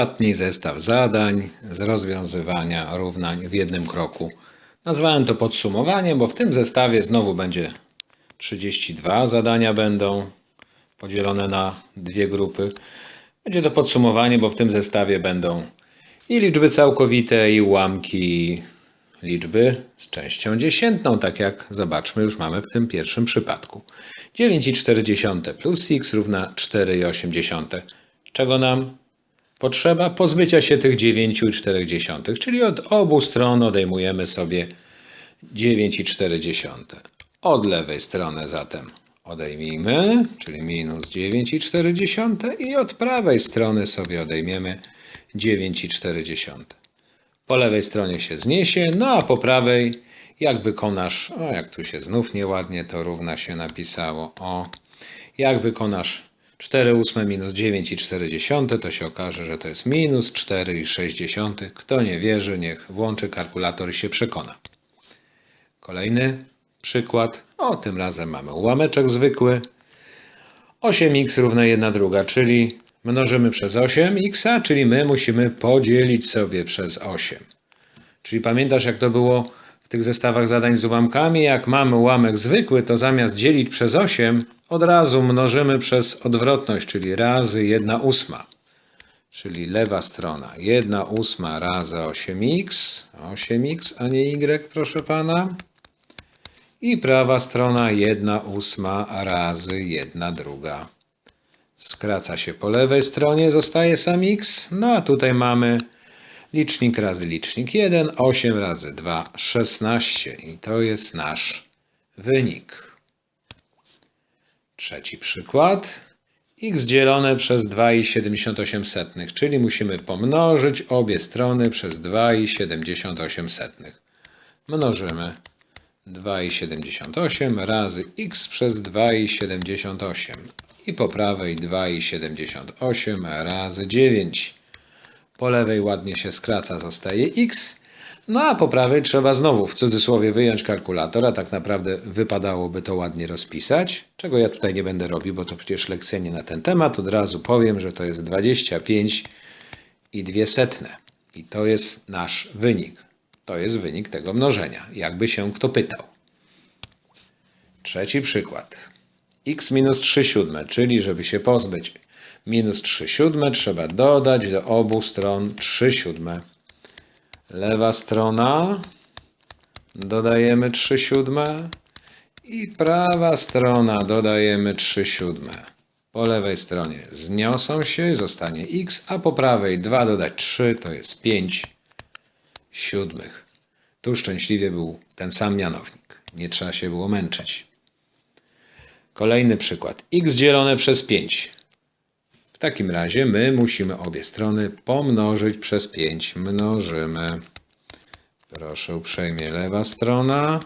Ostatni zestaw zadań z rozwiązywania równań w jednym kroku. Nazwałem to podsumowaniem, bo w tym zestawie znowu będzie 32 zadania będą podzielone na dwie grupy. Będzie to podsumowanie, bo w tym zestawie będą i liczby całkowite, i ułamki liczby z częścią dziesiętną, tak jak zobaczmy już mamy w tym pierwszym przypadku. 9,4 plus x równa 4,8. Czego nam potrzeba? Pozbycia się tych 9,4, czyli od obu stron odejmujemy sobie 9,4. Od lewej strony zatem odejmijmy, czyli minus 9,4 i od prawej strony sobie odejmiemy 9,4. Po lewej stronie się zniesie, no a po prawej, jak wykonasz, o jak tu się znów nieładnie to równa się napisało, o, jak wykonasz 4 ósme minus 9,4, to się okaże, że to jest minus 4,6. Kto nie wierzy, niech włączy kalkulator i się przekona. Kolejny przykład, o tym razem mamy ułameczek zwykły, 8x równa 1 druga, czyli mnożymy przez 8x, czyli my musimy podzielić sobie przez 8. Czyli pamiętasz, jak to było tych zestawach zadań z ułamkami? Jak mamy ułamek zwykły, to zamiast dzielić przez 8, od razu mnożymy przez odwrotność, czyli razy 1 ósma. Czyli lewa strona 1 ósma razy 8x, 8x, a nie y, proszę pana. I prawa strona 1 ósma razy 1 druga. Skraca się po lewej stronie, zostaje sam x. No a tutaj mamy licznik razy licznik 1, 8 razy 2, 16. I to jest nasz wynik. Trzeci przykład. x dzielone przez 2,78, czyli musimy pomnożyć obie strony przez 2,78. Mnożymy 2,78 razy x przez 2,78 i po prawej 2,78 razy 9. Po lewej ładnie się skraca, zostaje x. No a po prawej trzeba znowu w cudzysłowie wyjąć kalkulator, a tak naprawdę wypadałoby to ładnie rozpisać, czego ja tutaj nie będę robił, bo to przecież lekcja nie na ten temat. Od razu powiem, że to jest 25 i dwie setne. I to jest nasz wynik. To jest wynik tego mnożenia, jakby się kto pytał. Trzeci przykład. x minus 3 siódme, czyli żeby się pozbyć minus 3 siódme, trzeba dodać do obu stron 3 siódme. Lewa strona dodajemy 3 siódme i prawa strona dodajemy 3 siódme. Po lewej stronie zniosą się, zostanie x, a po prawej 2 dodać 3 to jest 5 siódmych. Tu szczęśliwie był ten sam mianownik. Nie trzeba się było męczyć. Kolejny przykład. x dzielone przez 5. Takim razie my musimy obie strony pomnożyć przez 5. Mnożymy. Proszę uprzejmie, lewa strona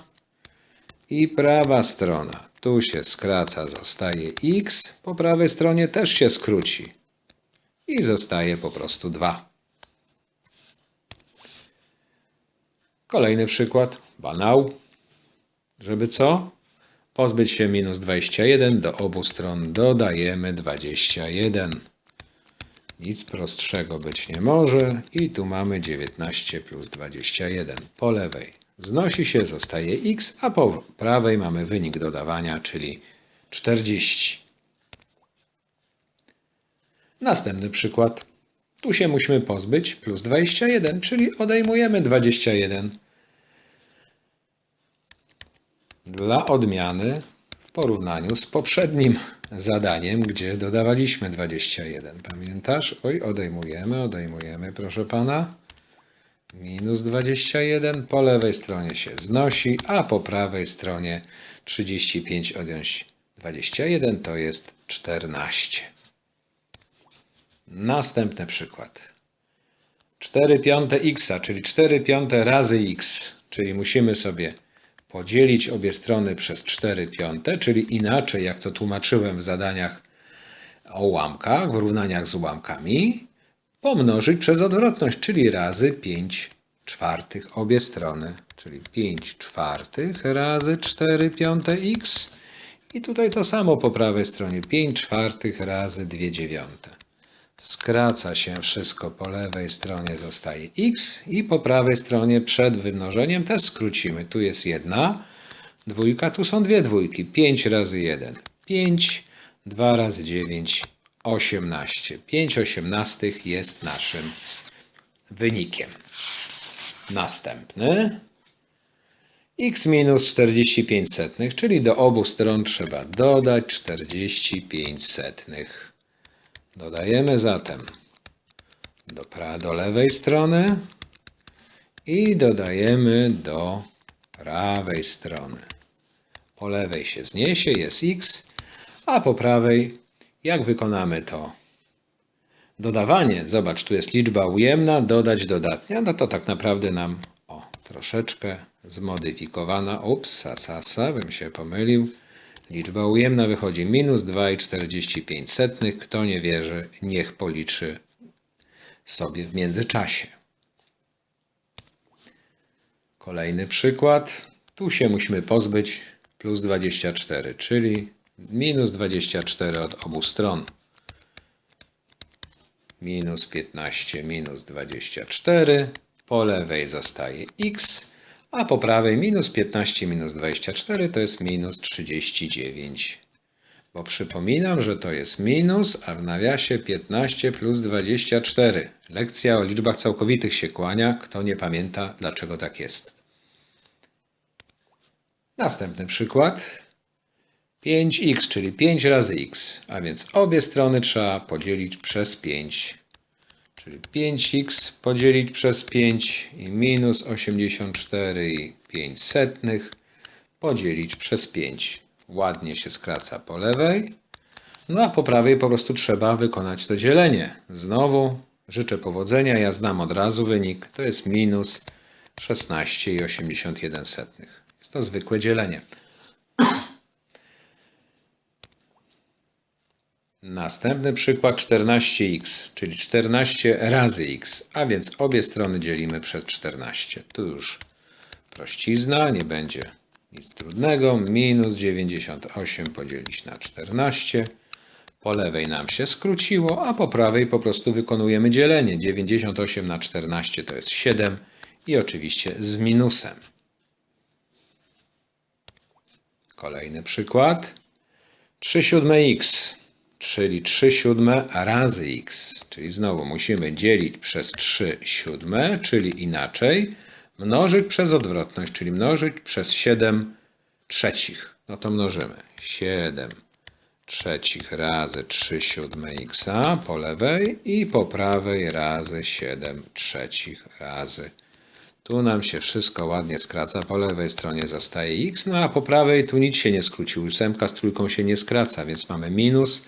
i prawa strona. Tu się skraca, zostaje x. Po prawej stronie też się skróci. I zostaje po prostu 2. Kolejny przykład. Banał. Żeby co? Pozbyć się minus 21. Do obu stron dodajemy 21. Nic prostszego być nie może. I tu mamy 19 plus 21. Po lewej znosi się, zostaje x, a po prawej mamy wynik dodawania, czyli 40. Następny przykład. Tu się musimy pozbyć plus 21, czyli odejmujemy 21. Dla odmiany w porównaniu z poprzednim zadaniem, gdzie dodawaliśmy 21. Pamiętasz? Oj, odejmujemy, odejmujemy, proszę pana. Minus 21 po lewej stronie się znosi, a po prawej stronie 35 odjąć 21 to jest 14. Następny przykład. 4 piąte x, czyli 4 piąte razy x, czyli musimy sobie podzielić obie strony przez 4 piąte, czyli inaczej jak to tłumaczyłem w zadaniach o ułamkach, w równaniach z ułamkami, pomnożyć przez odwrotność, czyli razy 5 czwartych obie strony, czyli 5 czwartych razy 4 piąte x i tutaj to samo po prawej stronie, 5 czwartych razy 2 dziewiąte. Skraca się wszystko po lewej stronie, zostaje x i po prawej stronie przed wymnożeniem też skrócimy. Tu jest jedna dwójka, tu są dwie dwójki. 5 razy 1, 5, 2 razy 9, 18. 5 osiemnastych jest naszym wynikiem. Następny x minus 45 setnych, czyli do obu stron trzeba dodać 45 setnych. Dodajemy zatem do, pra- do lewej strony i dodajemy do prawej strony. Po lewej się zniesie, jest x, a po prawej, jak wykonamy to dodawanie, zobacz, tu jest liczba ujemna, dodać dodatnia, no to tak naprawdę nam, o, troszeczkę zmodyfikowana, ups, sasa, bym się pomylił, liczba ujemna wychodzi minus 2,45 setnych, kto nie wierzy, niech policzy sobie w międzyczasie. Kolejny przykład, tu się musimy pozbyć. Plus 24, czyli minus 24 od obu stron. Minus 15 minus 24. Po lewej zostaje x, a po prawej minus 15 minus 24 to jest minus 39. Bo przypominam, że to jest minus, a w nawiasie 15 plus 24. Lekcja o liczbach całkowitych się kłania. Kto nie pamięta, dlaczego tak jest. Następny przykład. 5x, czyli 5 razy x, a więc obie strony trzeba podzielić przez 5. Czyli 5x podzielić przez 5 i minus 84 i 5 setnych podzielić przez 5. Ładnie się skraca po lewej. No a po prawej po prostu trzeba wykonać to dzielenie. Znowu życzę powodzenia, ja znam od razu wynik. To jest minus 16,81 setnych. Jest to zwykłe dzielenie. Następny przykład 14x, czyli 14 razy x, a więc obie strony dzielimy przez 14. Tu już prościzna, nie będzie nic trudnego. Minus 98 podzielić na 14. Po lewej nam się skróciło, a po prawej po prostu wykonujemy dzielenie. 98 na 14 to jest 7 i oczywiście z minusem. Kolejny przykład. 3 siódme x, czyli 3 siódme razy x. Czyli znowu musimy dzielić przez 3 siódme, czyli inaczej mnożyć przez odwrotność, czyli mnożyć przez 7 trzecich. No to mnożymy. 7 trzecich razy 3 siódme x po lewej i po prawej razy 7 trzecich razy tu nam się wszystko ładnie skraca. Po lewej stronie zostaje x, no a po prawej tu nic się nie skrócił. Ósemka z trójką się nie skraca, więc mamy minus.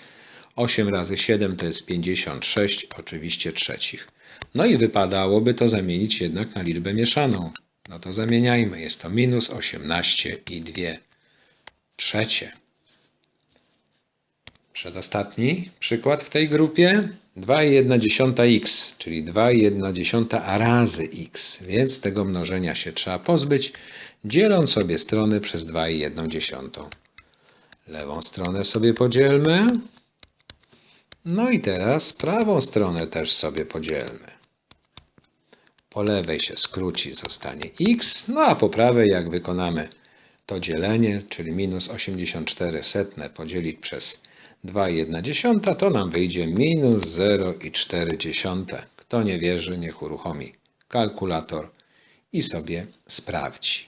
8 razy 7 to jest 56, oczywiście trzecich. No i wypadałoby to zamienić jednak na liczbę mieszaną. No to zamieniajmy. Jest to minus 18 i 2 trzecie. Przedostatni przykład w tej grupie 2,1x, czyli 2,1 razy x, więc tego mnożenia się trzeba pozbyć, dzieląc sobie strony przez 2,1. Lewą stronę sobie podzielmy. No i teraz prawą stronę też sobie podzielmy. Po lewej się skróci, zostanie x, no a po prawej jak wykonamy to dzielenie, czyli minus 84 setne podzielić przez 2,1 to nam wyjdzie minus 0,4. Kto nie wierzy, niech uruchomi kalkulator i sobie sprawdzi.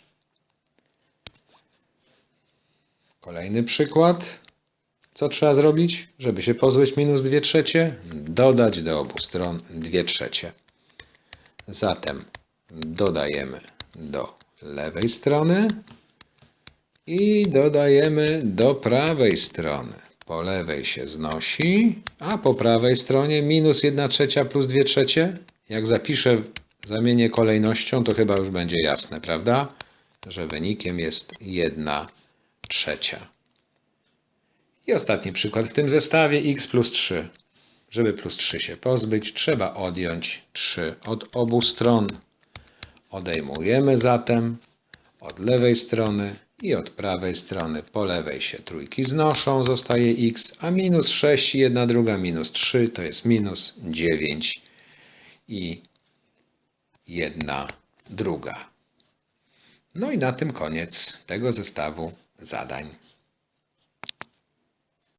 Kolejny przykład. Co trzeba zrobić, żeby się pozbyć minus 2 trzecie? Dodać do obu stron 2 trzecie. Zatem dodajemy do lewej strony i dodajemy do prawej strony. Po lewej się znosi, a po prawej stronie minus 1 trzecia plus 2 trzecie. Jak zapiszę, zamienię kolejnością, to chyba już będzie jasne, prawda? Że wynikiem jest 1 trzecia. I ostatni przykład w tym zestawie x plus 3. Żeby plus 3 się pozbyć, trzeba odjąć 3 od obu stron. Odejmujemy zatem od lewej strony I od prawej strony po lewej się trójki znoszą, zostaje x, a minus 6 i jedna druga minus 3 to jest minus 9 i jedna druga. No i na tym koniec tego zestawu zadań.